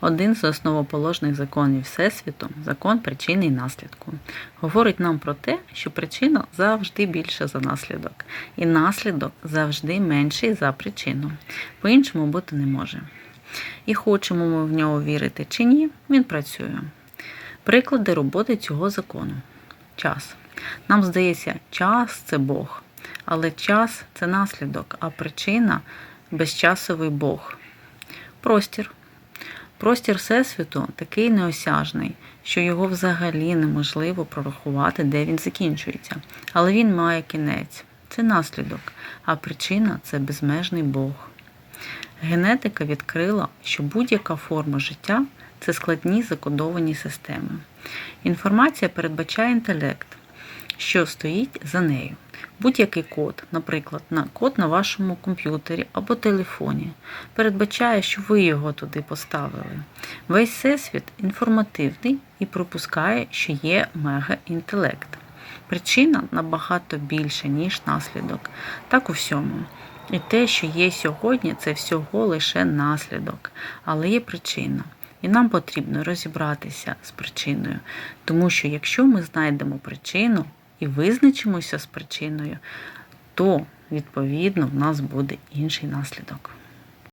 Один з основоположних законів Всесвіту закон причини і наслідку. Говорить нам про те, що причина завжди більша за наслідок, і наслідок завжди менший за причину. По-іншому бути не може. І хочемо ми в нього вірити чи ні, він працює. Приклади роботи цього закону. Час. Нам здається, час це Бог, але час це наслідок, а причина безчасовий Бог. Простір. Простір Всесвіту такий неосяжний, що його взагалі неможливо прорахувати, де він закінчується. Але він має кінець. Це наслідок, а причина це безмежний Бог. Генетика відкрила, що будь-яка форма життя це складні закодовані системи. Інформація передбачає інтелект, що стоїть за нею. Будь-який код, наприклад, на код на вашому комп'ютері або телефоні, передбачає, що ви його туди поставили. Весь всесвіт інформативний і пропускає, що є мегаінтелект. Причина набагато більша, ніж наслідок. Так у всьому. І те, що є сьогодні, це всього лише наслідок, але є причина. І нам потрібно розібратися з причиною, тому що якщо ми знайдемо причину і визначимося з причиною, то відповідно в нас буде інший наслідок.